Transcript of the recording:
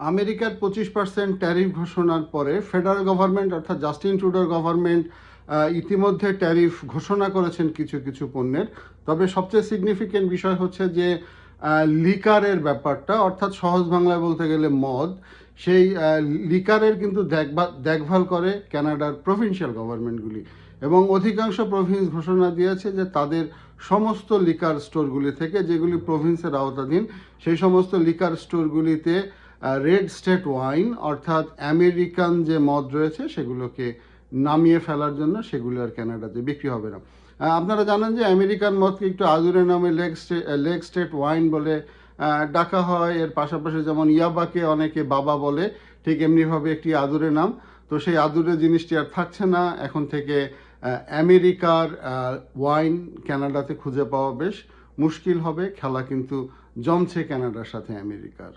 আমেরিকার পঁচিশ percent tariff ঘোষণার পরে ফেডারেল গভর্নমেন্ট অর্থাৎ জাস্টিন ট্রুডোর গভর্নমেন্ট ইতিমধ্যে ট্যারিফ ঘোষণা করেছেন কিছু কিছু পণ্যের। তবে সবচেয়ে সিগনিফিকেন্ট বিষয় হচ্ছে যে লিকারের ব্যাপারটা, অর্থাৎ সহজ বাংলায় বলতে গেলে মদ, সেই লিকারের কিন্তু দেখভাল দেখভাল করে কানাডার প্রভিন্সিয়াল গভর্নমেন্টগুলি এবং অধিকাংশ প্রভিন্স ঘোষণা দিয়েছে যে তাদের সমস্ত লিকার স্টোরগুলি থেকে, যেগুলি প্রভিন্সের আওতাধীন, সেই সমস্ত লিকার স্টোরগুলিতে রেড স্টেট ওয়াইন অর্থাৎ আমেরিকান যে মদ রয়েছে, সেগুলোকে নামিয়ে ফেলার জন্য সেগুলো আর কানাডাতে বিক্রি হবে না। আপনারা জানেন যে আমেরিকান মদকে একটু আদুরে নামে leg stay leg state wine বলে ডাকা হয়। এর পাশাপাশি যেমন ইয়াবাকে অনেকে বাবা বলে, ঠিক এমনিভাবে একটি আদুরে নাম। তো সেই আদুরে জিনিসটি আর থাকছে না। এখন থেকে আমেরিকার ওয়াইন ক্যানাডাতে খুঁজে পাওয়া বেশ মুশকিল হবে। খেলা কিন্তু জমছে কানাডার সাথে আমেরিকার